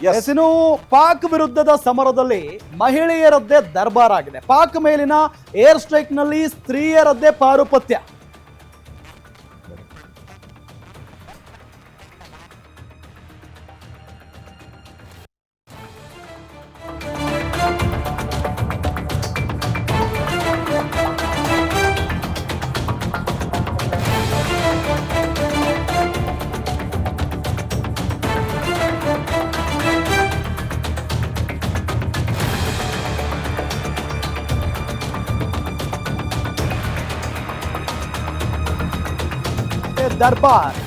Yes. S, ಇನ್ನು ಪಾಕ್ ವಿರುದ್ಧದ ಸಮರದಲ್ಲಿ ಮಹಿಳೆಯರದ್ದೇ ದರ್ಬಾರ್ ಆಗಿದೆ ಪಾಕ್ ಮೇಲಿನ ಏರ್ ಸ್ಟ್ರೈಕ್ನಲ್ಲಿ ಸ್ತ್ರೀಯರದ್ದೇ ಪಾರುಪತ್ಯ ದರ್ಬಾರ್.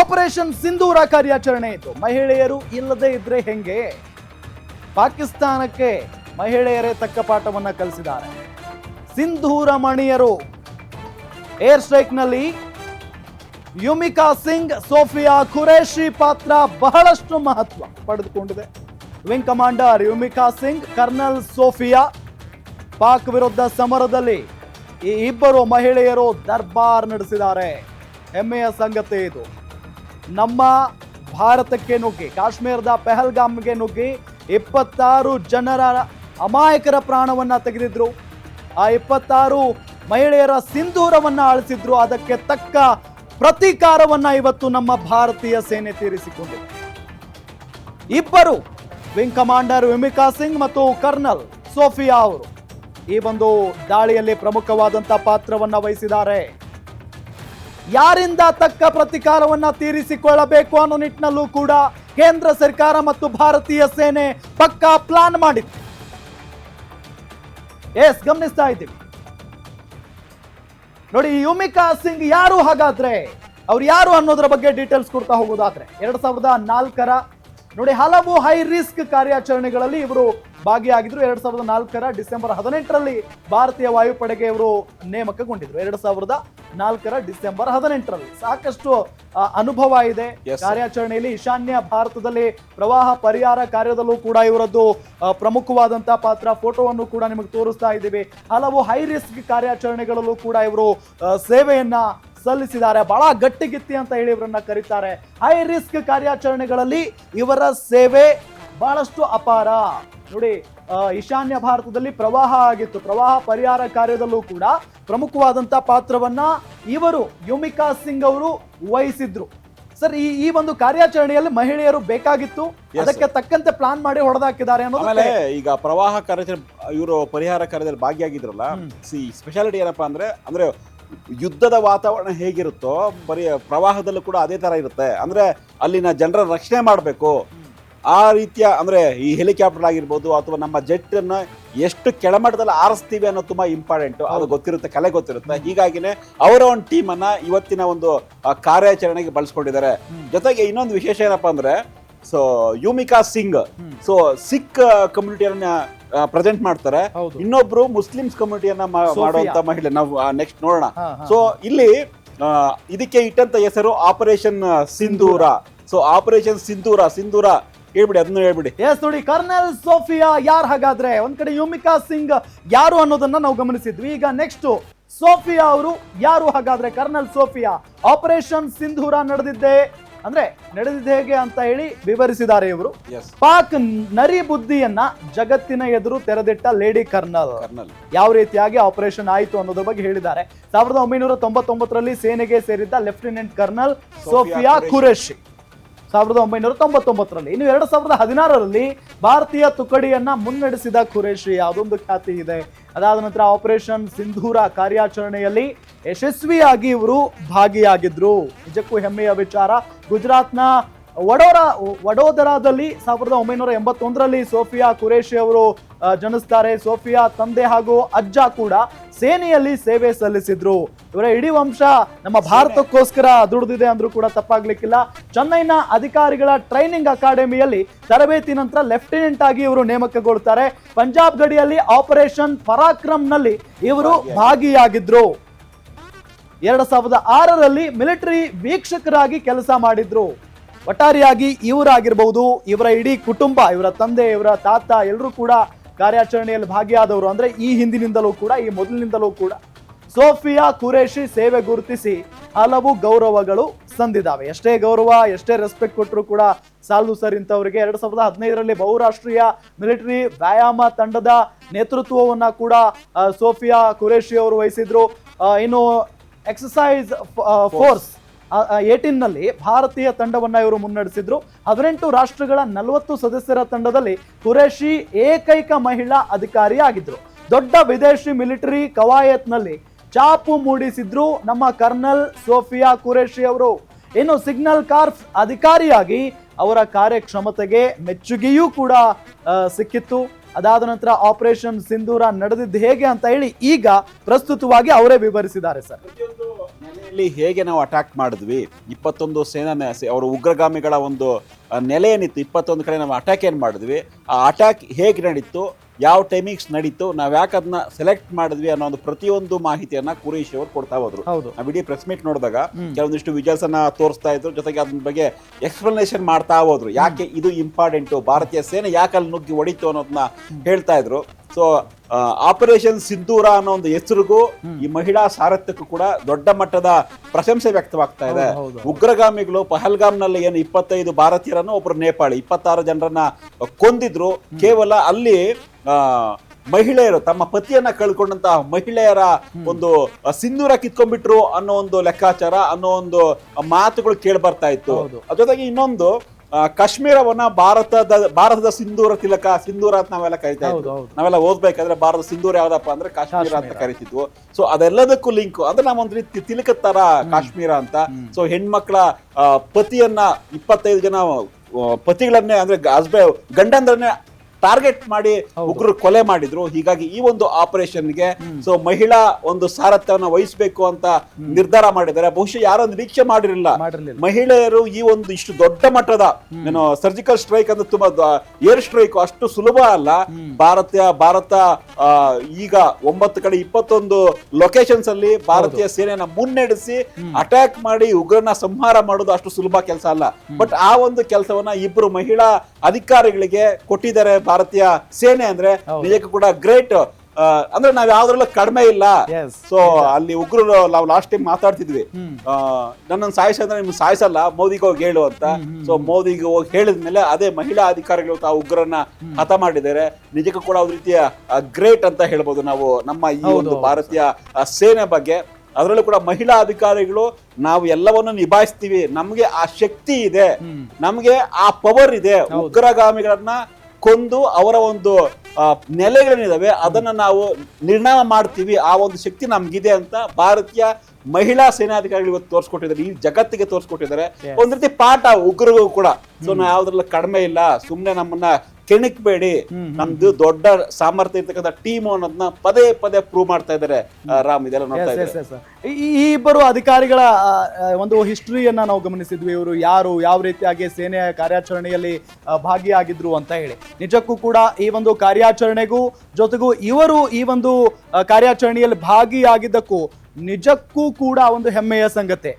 ಆಪರೇಷನ್ ಸಿಂಧೂರ ಕಾರ್ಯಾಚರಣೆ ಇತ್ತು ಮಹಿಳೆಯರು ಇಲ್ಲದೆ ಇದ್ರೆ ಹೆಂಗೆ? ಪಾಕಿಸ್ತಾನಕ್ಕೆ ಮಹಿಳೆಯರೇ ತಕ್ಕ ಪಾಠವನ್ನ ಕಲಿಸಿದ್ದಾರೆ. ಸಿಂಧೂರ ಮಣಿಯರು, ಏರ್ ಸ್ಟ್ರೈಕ್ನಲ್ಲಿ ಯುಮಿಕಾ ಸಿಂಗ್, ಸೋಫಿಯಾ ಖುರೇಶಿ ಪಾತ್ರ ಬಹಳಷ್ಟು ಮಹತ್ವ ಪಡೆದುಕೊಂಡಿದೆ. Wing commander Yumika Singh, colonel Sofia Pak ವಿರುದ್ಧ ಸಮರದಲ್ಲಿ ಈ ಇಬ್ಬರು ಮಹಿಳೆಯರು ದರ್ಬಾರ್ ನಡೆಸಿದ್ದಾರೆ. ಹೆಮ್ಮೆಯ ಸಂಗತಿ ಇದು. ನಮ್ಮ ಭಾರತಕ್ಕೆ ನುಗ್ಗಿ, ಕಾಶ್ಮೀರದ ಪೆಹಲ್ಗಾಮ್ಗೆ ನುಗ್ಗಿ ಇಪ್ಪತ್ತಾರು ಜನರ ಅಮಾಯಕರ ಪ್ರಾಣವನ್ನು ತೆಗೆದಿದ್ರು. ಆ ಇಪ್ಪತ್ತಾರು ಮಹಿಳೆಯರ ಸಿಂಧೂರವನ್ನ ಅಳಿಸಿದ್ರು ಅದಕ್ಕೆ ತಕ್ಕ ಪ್ರತೀಕಾರವನ್ನು ಇವತ್ತು ನಮ್ಮ ಭಾರತೀಯ ಸೇನೆ ತೀರಿಸಿಕೊಂಡಿದೆ. ಇಬ್ಬರು ವಿಂಗ್ ಕಮಾಂಡರ್ ವಿಮಿಕಾ ಸಿಂಗ್ ಮತ್ತು ಕರ್ನಲ್ ಸೋಫಿಯಾ ಅವರು. ಈ ಒಂದು ದಾಳಿಯಲ್ಲಿ ಪ್ರಮುಖವಾದಂಥ ಪಾತ್ರವನ್ನ ವಹಿಸಿದ್ದಾರೆ. ಯಾರಿಂದ ತಕ್ಕ ಪ್ರತಿಕಾರವನ್ನು ತೀರಿಸಿಕೊಳ್ಳಬೇಕು ಅನ್ನೋ ನಿಟ್ಟಿನಲ್ಲೂ ಕೂಡ ಕೇಂದ್ರ ಸರ್ಕಾರ ಮತ್ತು ಭಾರತೀಯ ಸೇನೆ ಪಕ್ಕಾ ಪ್ಲಾನ್ ಮಾಡಿತ್ತು ಎಸ್, ಗಮನಿಸ್ತಾ ಇದ್ದೀವಿ. ನೋಡಿ, ಯುಮಿಕಾ ಸಿಂಗ್ ಯಾರು ಹಾಗಾದ್ರೆ? ಅವ್ರು ಯಾರು ಅನ್ನೋದ್ರ ಬಗ್ಗೆ ಡೀಟೇಲ್ಸ್ ಕೊಡ್ತಾ ಹೋಗೋದಾದ್ರೆ? ಎರಡ್ ಸಾವಿರದ ನಾಲ್ಕರ ನೋಡಿ ಹಲವು ಹೈ ರಿಸ್ಕ್ ಕಾರ್ಯಾಚರಣೆಗಳಲ್ಲಿ ಇವರು ಭಾಗಿಯಾಗಿದ್ರು. ಎರಡ್ ಸಾವಿರದ ನಾಲ್ಕರ ಡಿಸೆಂಬರ್ ಹದಿನೆಂಟರಲ್ಲಿ ಭಾರತೀಯ ವಾಯುಪಡೆಗೆ ಇವರು ನೇಮಕಗೊಂಡಿದ್ರು. ಎರಡ್ ಸಾವಿರದ ನಾಲ್ಕರ ಡಿಸೆಂಬರ್ ಹದಿನೆಂಟರಲ್ಲಿ. ಸಾಕಷ್ಟು ಅನುಭವ ಇದೆ. ಕಾರ್ಯಾಚರಣೆಯಲ್ಲಿ ಈಶಾನ್ಯ ಭಾರತದಲ್ಲಿ ಪ್ರವಾಹ ಪರಿಹಾರ ಕಾರ್ಯದಲ್ಲೂ ಕೂಡ ಇವರದ್ದು ಪ್ರಮುಖವಾದಂತಹ ಪಾತ್ರ. ಫೋಟೋವನ್ನು ಕೂಡ ನಿಮಗೆ ತೋರಿಸ್ತಾ ಇದ್ದೀವಿ. ಹಲವು ಹೈ ರಿಸ್ಕ್ ಕಾರ್ಯಾಚರಣೆಗಳಲ್ಲೂ ಕೂಡ ಇವರು ಸೇವೆಯನ್ನ ಸಲ್ಲಿಸಿದ್ದಾರೆ. ಬಹಳ ಗಟ್ಟಿಗಿತ್ತಿ ಅಂತ ಹೇಳಿ ಇವರನ್ನ ಕರೀತಾರೆ. ಹೈ ರಿಸ್ಕ್ ಕಾರ್ಯಾಚರಣೆಗಳಲ್ಲಿ ಇವರ ಸೇವೆ ಬಹಳಷ್ಟು ಅಪಾರ. ನೋಡಿ ಈಶಾನ್ಯ ಭಾರತದಲ್ಲಿ ಪ್ರವಾಹ ಆಗಿತ್ತು. ಪ್ರವಾಹ ಪರಿಹಾರ ಕಾರ್ಯದಲ್ಲೂ ಕೂಡ ಪ್ರಮುಖವಾದಂತ ಪಾತ್ರವನ್ನ ಇವರು ಯುಮಿಕಾ ಸಿಂಗ್ ಅವರು ವಹಿಸಿದ್ರು. ಸರ್ ಈ ಈ ಒಂದು ಕಾರ್ಯಾಚರಣೆಯಲ್ಲಿ ಮಹಿಳೆಯರು ಬೇಕಾಗಿತ್ತು. ಅದಕ್ಕೆ ತಕ್ಕಂತೆ ಪ್ಲಾನ್ ಮಾಡಿ ಹೊಡೆದಾಕಿದ್ದಾರೆ ಅನ್ನೋದು ಈಗ ಪ್ರವಾಹ ಕಾರ್ಯಾಚರಣೆ ಇವರು ಪರಿಹಾರ ಕಾರ್ಯದಲ್ಲಿ ಭಾಗಿಯಾಗಿದ್ರಲ್ಲ ಸಿ ಸ್ಪೆಷಾಲಿಟಿ ಏನಪ್ಪಾ ಅಂದ್ರೆ ಅಂದ್ರೆ ಯುದ್ಧದ ವಾತಾವರಣ ಹೇಗಿರುತ್ತೋ ಬರೀ ಪ್ರವಾಹದಲ್ಲೂ ಕೂಡ ಅದೇ ಥರ ಇರುತ್ತೆ. ಅಂದರೆ ಅಲ್ಲಿನ ಜನರ ರಕ್ಷಣೆ ಮಾಡಬೇಕು. ಆ ರೀತಿಯ ಅಂದರೆ ಈ ಹೆಲಿಕಾಪ್ಟರ್ ಆಗಿರ್ಬೋದು ಅಥವಾ ನಮ್ಮ ಜೆಟ್ಟನ್ನು ಎಷ್ಟು ಕೆಳಮಟ್ಟದಲ್ಲಿ ಆರಿಸ್ತೀವಿ ಅನ್ನೋದು ತುಂಬ ಇಂಪಾರ್ಟೆಂಟು ಅದು ಗೊತ್ತಿರುತ್ತೆ ಕಲೆ ಗೊತ್ತಿರುತ್ತೆ. ಹೀಗಾಗಿನೇ ಅವರ ಒಂದು ಟೀಮನ್ನು ಇವತ್ತಿನ ಒಂದು ಕಾರ್ಯಾಚರಣೆಗೆ ಬಳಸ್ಕೊಂಡಿದ್ದಾರೆ. ಜೊತೆಗೆ ಇನ್ನೊಂದು ವಿಶೇಷ ಏನಪ್ಪ ಅಂದರೆ ಸೊ ಯುಮಿಕಾ ಸಿಂಗ್. ಸೊ ಸಿಖ್ ಕಮ್ಯುನಿಟಿಯನ್ನ ಪ್ರೆಸೆಂಟ್ ಮಾಡ್ತಾರೆ. ಇನ್ನೊಬ್ರು ಮುಸ್ಲಿಮ್ಸ್ ಕಮ್ಯುನಿಟಿಯನ್ನ. ಮಾಡುವಂತ ಮಹಿಳೆ. ನಾವು ನೆಕ್ಸ್ಟ್ ನೋಡೋಣ. ಸೊ ಇಲ್ಲಿ ಇದಕ್ಕೆ ಇಟ್ಟಂತ ಹೆಸರು operation Sindoor so operation Sindoor Sindoor ಹೇಳ್ಬಿಡಿ ಅದನ್ನ ಹೇಳ್ಬಿಡಿ. ಎಸ್ ನೋಡಿ ಕರ್ನಲ್ ಸೋಫಿಯಾ ಯಾರು ಹಾಗಾದ್ರೆ? ಒಂದ್ ಕಡೆ ಯುಮಿಕಾ ಸಿಂಗ್ ಯಾರು ಅನ್ನೋದನ್ನ ನಾವು ಗಮನಿಸಿದ್ವಿ. ಈಗ ನೆಕ್ಸ್ಟ್ ಸೋಫಿಯಾ ಅವರು ಯಾರು ಹಾಗಾದ್ರೆ? ಕರ್ನಲ್ ಸೋಫಿಯಾ ಆಪರೇಷನ್ ಸಿಂಧೂರ ನಡೆದಿದ್ದೆ. ಅಂದ್ರೆ ನಡೆದಿದ್ದು ಹೇಗೆ ಅಂತ ಹೇಳಿ ವಿವರಿಸಿದ್ದಾರೆ ಇವರು. ಪಾಕ್ ನರಿ ಬುದ್ಧಿಯನ್ನ ಜಗತ್ತಿನ ಎದುರು ತೆರೆದಿಟ್ಟ ಲೇಡಿ ಕರ್ನಲ್. ಕರ್ನಲ್. ಯಾವ ರೀತಿಯಾಗಿ ಆಪರೇಷನ್ ಆಯಿತು ಅನ್ನೋದ್ರ ಬಗ್ಗೆ ಹೇಳಿದ್ದಾರೆ. ಸಾವಿರದ ಒಂಬೈನೂರ ತೊಂಬತ್ತೊಂಬತ್ತರಲ್ಲಿ ಸೇನೆಗೆ ಸೇರಿದ್ದ ಲೆಫ್ಟಿನೆಂಟ್ ಕರ್ನಲ್ ಸೋಫಿಯಾ ಖುರೇಶಿ ಸಾವಿರದ ಒಂಬೈನೂರ ತೊಂಬತ್ತೊಂಬತ್ತರಲ್ಲಿ, ಇನ್ನು ಎರಡು ಸಾವಿರದ ಹದಿನಾರರಲ್ಲಿ ಭಾರತೀಯ ತುಕಡಿಯನ್ನ ಮುನ್ನಡೆಸಿದ ಖುರೇಶಿ ಯಾವುದೊಂದು ಖ್ಯಾತಿ ಇದೆ. ಅದಾದ ನಂತರ ಆಪರೇಷನ್ ಸಿಂಧೂರ ಕಾರ್ಯಾಚರಣೆಯಲ್ಲಿ ಯಶಸ್ವಿಯಾಗಿ ಇವರು ಭಾಗಿಯಾಗಿದ್ರು. ನಿಜಕ್ಕೂ ಹೆಮ್ಮೆಯ ವಿಚಾರ. ಗುಜರಾತ್ನ ವಡೋರ ವಡೋದರಾದಲ್ಲಿ ಸಾವಿರದ ಒಂಬೈನೂರ ಎಂಬತ್ತೊಂದರಲ್ಲಿ ಸೋಫಿಯಾ ಕುರೇಶಿ ಅವರು ಜನಿಸ್ತಾರೆ. ಸೋಫಿಯಾ ತಂದೆ ಹಾಗೂ ಅಜ್ಜ ಕೂಡ ಸೇನೆಯಲ್ಲಿ ಸೇವೆ ಸಲ್ಲಿಸಿದ್ರು. ಇವರ ಇಡೀ ವಂಶ ನಮ್ಮ ಭಾರತಕ್ಕೋಸ್ಕರ ದುಡಿದಿದೆ ಅಂದ್ರೂ ಕೂಡ ತಪ್ಪಾಗ್ಲಿಕ್ಕಿಲ್ಲ. ಚೆನ್ನೈನ ಅಧಿಕಾರಿಗಳ ಟ್ರೈನಿಂಗ್ ಅಕಾಡೆಮಿಯಲ್ಲಿ ತರಬೇತಿ ನಂತರ ಲೆಫ್ಟಿನೆಂಟ್ ಆಗಿ ಇವರು ನೇಮಕಗೊಳ್ತಾರೆ. ಪಂಜಾಬ್ ಗಡಿಯಲ್ಲಿ ಆಪರೇಷನ್ ಪರಾಕ್ರಮ್ನಲ್ಲಿ ಇವರು ಭಾಗಿಯಾಗಿದ್ರು. ಎರಡ್ ಸಾವಿರದ ಆರರಲ್ಲಿ ಮಿಲಿಟರಿ ವೀಕ್ಷಕರಾಗಿ ಕೆಲಸ ಮಾಡಿದ್ರು. ಒಟ್ಟಾರೆಯಾಗಿ ಇವರಾಗಿರ್ಬಹುದು ಇವರ ಇಡೀ ಕುಟುಂಬ, ಇವರ ತಂದೆ, ಇವರ ತಾತ ಎಲ್ಲರೂ ಕೂಡ ಕಾರ್ಯಾಚರಣೆಯಲ್ಲಿ ಭಾಗಿಯಾದವರು. ಅಂದ್ರೆ ಈ ಹಿಂದಿನಿಂದಲೂ ಕೂಡ, ಈ ಮೊದಲಿನಿಂದಲೂ ಕೂಡ. ಸೋಫಿಯಾ ಖುರೇಶಿ ಸೇವೆ ಗುರುತಿಸಿ ಹಲವು ಗೌರವಗಳು ಸಂದಿದ್ದಾವೆ. ಎಷ್ಟೇ ಗೌರವ, ಎಷ್ಟೇ ರೆಸ್ಪೆಕ್ಟ್ ಕೊಟ್ಟರು ಕೂಡ ಸಾಲದು ಸರ್ ಇಂಥವರಿಗೆ. ಎರಡ್ ಸಾವಿರದ ಹದಿನೈದರಲ್ಲಿ ಬಹುರಾಷ್ಟ್ರೀಯ ಮಿಲಿಟರಿ ವ್ಯಾಯಾಮ ತಂಡದ ನೇತೃತ್ವವನ್ನ ಕೂಡ ಸೋಫಿಯಾ ಕುರೇಶಿ ಅವರು ವಹಿಸಿದ್ರು. ಇನ್ನು ಎಕ್ಸಸೈಸ್ ಫೋರ್ಸ್ ಏಟೀನ್ನಲ್ಲಿ ಭಾರತೀಯ ತಂಡವನ್ನ ಇವರು ಮುನ್ನಡೆಸಿದ್ರು. ಹದಿನೆಂಟು ರಾಷ್ಟ್ರಗಳ ನಲವತ್ತು ಸದಸ್ಯರ ತಂಡದಲ್ಲಿ ಕುರೇಶಿ ಏಕೈಕ ಮಹಿಳಾ ಅಧಿಕಾರಿ ಆಗಿದ್ರು ದೊಡ್ಡ ವಿದೇಶಿ ಮಿಲಿಟರಿ ಕವಾಯತ್ನಲ್ಲಿ ಚಾಪು ಮೂಡಿಸಿದ್ರು ನಮ್ಮ ಕರ್ನಲ್ ಸೋಫಿಯಾ ಕುರೇಶಿ ಅವರು. ಇನ್ನು ಸಿಗ್ನಲ್ ಕಾರ್ಪ್ಸ್ ಅಧಿಕಾರಿಯಾಗಿ ಅವರ ಕಾರ್ಯಕ್ಷಮತೆಗೆ ಮೆಚ್ಚುಗೆಯೂ ಕೂಡ ಸಿಕ್ಕಿತ್ತು. ಅದಾದ ನಂತರ ಆಪರೇಷನ್ ಸಿಂಧೂರ ನಡೆದಿದ್ದು ಹೇಗೆ ಅಂತ ಹೇಳಿ ಈಗ ಪ್ರಸ್ತುತವಾಗಿ ಅವರೇ ವಿವರಿಸಿದ್ದಾರೆ ಸರ್. ನೆಲೆಯಲ್ಲಿ ಹೇಗೆ ನಾವು ಅಟ್ಯಾಕ್ ಮಾಡಿದ್ವಿ? ಇಪ್ಪತ್ತೊಂದು ಸೇನಾ ಅವರು ಉಗ್ರಗಾಮಿಗಳ ಒಂದು ನೆಲೆ ಏನಿತ್ತು ಇಪ್ಪತ್ತೊಂದು ಕಡೆ ನಾವು ಅಟ್ಯಾಕ್ ಏನು ಮಾಡಿದ್ವಿ? ಆ ಅಟ್ಯಾಕ್ ಹೇಗೆ ನಡೀತು? ಯಾವ ಟೈಮಿಂಗ್ಸ್ ನಡೀತು? ನಾವು ಯಾಕೆ ಅದನ್ನ ಸೆಲೆಕ್ಟ್ ಮಾಡಿದ್ವಿ ಅನ್ನೋ ಒಂದು ಪ್ರತಿಯೊಂದು ಮಾಹಿತಿಯನ್ನ ಕುರೇಶ್ ಅವರು ಕೊಡ್ತಾ ಹೋದ್ರು. ಹೌದು. ನಾವು ಇಡೀ ಪ್ರೆಸ್ ಮೀಟ್ ನೋಡಿದಾಗ ಕೆಲವೊಂದಿಷ್ಟು ವಿಜಲ್ಸ್ ಅನ್ನ ತೋರಿಸ್ತಾ ಇದ್ರು. ಜೊತೆಗೆ ಅದ್ರ ಬಗ್ಗೆ ಎಕ್ಸ್ಪ್ಲನೇಷನ್ ಮಾಡ್ತಾ ಹೋದ್ರು. ಯಾಕೆ ಇದು ಇಂಪಾರ್ಟೆಂಟು ಭಾರತೀಯ ಸೇನೆ ಯಾಕೆ ಅಲ್ಲಿ ನುಗ್ಗಿ ಹೊಡಿತು ಅನ್ನೋದನ್ನ ಹೇಳ್ತಾ ಇದ್ರು. ಸೊ ಆಪರೇಷನ್ ಸಿಂಧೂರ ಅನ್ನೋ ಒಂದು ಹೆಸರಿಗೂ ಈ ಮಹಿಳಾ ಸಾರಥ್ಯಕ್ಕೂ ಕೂಡ ದೊಡ್ಡ ಮಟ್ಟದ ಪ್ರಶಂಸೆ ವ್ಯಕ್ತವಾಗ್ತಾ ಇದೆ. ಉಗ್ರಗಾಮಿಗಳು ಪಹಲ್ಗಾಮ್ನಲ್ಲಿ ಏನು ಇಪ್ಪತ್ತೈದು ಭಾರತೀಯರನ್ನು ಒಬ್ರು ನೇಪಾಳಿ ಇಪ್ಪತ್ತಾರು ಜನರನ್ನ ಕೊಂದಿದ್ರು. ಕೇವಲ ಅಲ್ಲಿ ಆ, ಮಹಿಳೆಯರು ತಮ್ಮ ಪತಿಯನ್ನ ಕಳ್ಕೊಂಡಂತಹ ಮಹಿಳೆಯರ ಒಂದು ಸಿಂಧೂರ ಕಿತ್ಕೊಂಡ್ಬಿಟ್ರು ಅನ್ನೋ ಒಂದು ಲೆಕ್ಕಾಚಾರ ಅನ್ನೋ ಒಂದು ಮಾತುಗಳು ಕೇಳಿ ಬರ್ತಾ ಇತ್ತು. ಅದ್ರ ಜೊತೆಗೆ ಇನ್ನೊಂದು ಕಾಶ್ಮೀರವನ್ನ ಭಾರತದ ಭಾರತದ ಸಿಂಧೂರ ತಿಲಕ ಸಿಂಧೂರ ಅಂತ ನಾವೆಲ್ಲ ಕರಿತಾ ಇದ್ವಿ. ನಾವೆಲ್ಲ ಓದ್ಬೇಕಾದ್ರೆ ಭಾರತ ಸಿಂಧೂರ ಯಾವ್ದಪ್ಪ ಅಂದ್ರೆ ಕಾಶ್ಮೀರ ಅಂತ. ಕರಿತಿದ್ವು. ಸೊ ಅದೆಲ್ಲದಕ್ಕೂ ಲಿಂಕ್ ಅಂದ್ರೆ ನಾವೊಂದ್ ರೀತಿ ತಿಲಕ ತರ ಕಾಶ್ಮೀರ ಅಂತ. ಸೊ ಹೆಣ್ಮಕ್ಳ ಪತಿಯನ್ನ ಇಪ್ಪತ್ತೈದು ಜನ ಪತಿಗಳನ್ನೇ ಅಂದ್ರೆ ಹಸ್ಬೆ ಗಂಡಂದ್ರನ್ನೇ ಟಾರ್ಗೆಟ್ ಮಾಡಿ. ಉಗ್ರರು ಕೊಲೆ ಮಾಡಿದ್ರು. ಹೀಗಾಗಿ ಈ ಒಂದು ಆಪರೇಷನ್ಗೆ ಸೊ ಮಹಿಳಾ ಒಂದು ಸಾರಥ್ಯವನ್ನು ವಹಿಸಬೇಕು ಅಂತ ನಿರ್ಧಾರ ಮಾಡಿದ್ದಾರೆ. ಬಹುಶಃ ಯಾರೋ ನಿರೀಕ್ಷೆ ಮಾಡಿರಲಿಲ್ಲ. ಮಹಿಳೆಯರು ಈ ಒಂದು ಇಷ್ಟು ದೊಡ್ಡ ಮಟ್ಟದ ಏನು ಸರ್ಜಿಕಲ್ ಸ್ಟ್ರೈಕ್ ಅಂದ್ರೆ ತುಂಬಾ ಏರ್ ಸ್ಟ್ರೈಕ್ ಅಷ್ಟು ಸುಲಭ ಅಲ್ಲ. ಭಾರತೀಯ ಭಾರತ ಆ, ಈಗ ಒಂಬತ್ತು ಕಡೆ ಇಪ್ಪತ್ತೊಂದು ಲೊಕೇಶನ್ಸ್ ಅಲ್ಲಿ ಭಾರತೀಯ ಸೇನೆಯನ್ನ ಮುನ್ನಡೆಸಿ ಅಟ್ಯಾಕ್ ಮಾಡಿ ಉಗ್ರನ ಸಂಹಾರ ಮಾಡೋದು ಅಷ್ಟು ಸುಲಭ ಕೆಲಸ ಅಲ್ಲ. ಬಟ್ ಆ ಒಂದು ಕೆಲಸವನ್ನ ಇಬ್ಬರು ಮಹಿಳಾ ಅಧಿಕಾರಿಗಳಿಗೆ ಕೊಟ್ಟಿದ್ದಾರೆ. ಭಾರತೀಯ ಸೇನೆ ಅಂದ್ರೆ. ನಿಜಕ್ಕೂ ಕೂಡ ಗ್ರೇಟ್ ಅಂದ್ರೆ ನಾವ್ ಯಾವ್ದ್ರಲ್ಲೂ ಕಡಿಮೆ ಇಲ್ಲ. ಸೊ ಅಲ್ಲಿ ಉಗ್ರರು ನಾವು ಲಾಸ್ಟ್ ಟೈಮ್ ಮಾತಾಡ್ತಿದ್ವಿ. ನನ್ನನ್ನು ಸಾಯಿಸ ಅಂದ್ರೆ ನಿಮ್ಗೆ ಸಾಯಿಸಲ್ಲ ಮೋದಿಗೆ ಹೋಗಿ ಹೇಳು ಅಂತ. ಸೊ ಮೋದಿಗೆ ಹೋಗಿ ಹೇಳಿದ್ಮೇಲೆ ಅದೇ ಮಹಿಳಾ ಅಧಿಕಾರಿಗಳು ತಾವು ಉಗ್ರನ್ನ ಹತ ಮಾಡಿದ್ದಾರೆ. ನಿಜಕ್ಕೂ ಕೂಡ ಒಂದು ರೀತಿಯ ಗ್ರೇಟ್ ಅಂತ ಹೇಳ್ಬೋದು ನಾವು ನಮ್ಮ ಈ ಒಂದು ಭಾರತೀಯ ಸೇನೆ ಬಗ್ಗೆ. ಅದರಲ್ಲೂ ಕೂಡ ಮಹಿಳಾ ಅಧಿಕಾರಿಗಳು ನಾವು ಎಲ್ಲವನ್ನು ನಿಭಾಯಿಸ್ತೀವಿ. ನಮ್ಗೆ ಆ ಶಕ್ತಿ ಇದೆ. ನಮ್ಗೆ ಆ ಪವರ್ ಇದೆ. ಉಗ್ರಗಾಮಿಗಳನ್ನ ಕೊಂದು ಅವರ ಒಂದು ನೆಲೆಗಳೇನಿದಾವೆ ಅದನ್ನ ನಾವು ನಿರ್ಣಯ ಮಾಡ್ತೀವಿ. ಆ ಒಂದು ಶಕ್ತಿ ನಮ್ಗಿದೆ ಅಂತ ಭಾರತೀಯ ಮಹಿಳಾ ಸೇನಾಧಿಕಾರಿಗಳು ಇವತ್ತು ತೋರಿಸ್ಕೊಟ್ಟಿದ್ದಾರೆ. ಈ ಜಗತ್ತಿಗೆ ತೋರಿಸ್ಕೊಟ್ಟಿದ್ದಾರೆ. ಒಂದ್ ರೀತಿ ಪಾಠ ಉಗ್ರಗೂ ಕೂಡ. ಸೊ ನಾವು ಯಾವ್ದ್ರಲ್ಲ ಕಡಿಮೆ ಇಲ್ಲ. ಸುಮ್ಮನೆ ನಮ್ಮನ್ನ ಕೆಣಕ್ಬೇಡಿ ನಮ್ದು ದೊಡ್ಡ ಸಾಮರ್ಥ್ಯ ಇರ್ತಕ್ಕಂಥ ಟೀಮ್ ಅನ್ನೋದನ್ನ ಪದೇ ಪದೇ ಪ್ರೂವ್ ಮಾಡ್ತಾ ಇದ್ದಾರೆ ರಾಮ್ ಇದೆಲ್ಲ ನೋಡ್ತಾ ಇದ್ದಾರೆ ಈ ಇಬ್ಬರು ಅಧಿಕಾರಿಗಳ ಒಂದು ಹಿಸ್ಟ್ರಿಯನ್ನ ನಾವು ಗಮನಿಸಿದ್ವಿ. ಇವರು ಯಾರು ಯಾವ ರೀತಿಯಾಗಿ ಸೇನೆಯ ಕಾರ್ಯಾಚರಣೆಯಲ್ಲಿ ಭಾಗಿಯಾಗಿದ್ರು ಅಂತ ಹೇಳಿ. ನಿಜಕ್ಕೂ ಕೂಡ ಈ ಒಂದು ಕಾರ್ಯಾಚರಣೆಗೂ ಜೊತೆಗೂ ಇವರು ಈ ಒಂದು ಕಾರ್ಯಾಚರಣೆಯಲ್ಲಿ ಭಾಗಿಯಾಗಿದ್ದಕ್ಕೂ ನಿಜಕ್ಕೂ ಕೂಡ ಒಂದು ಹೆಮ್ಮೆಯ ಸಂಗತಿ.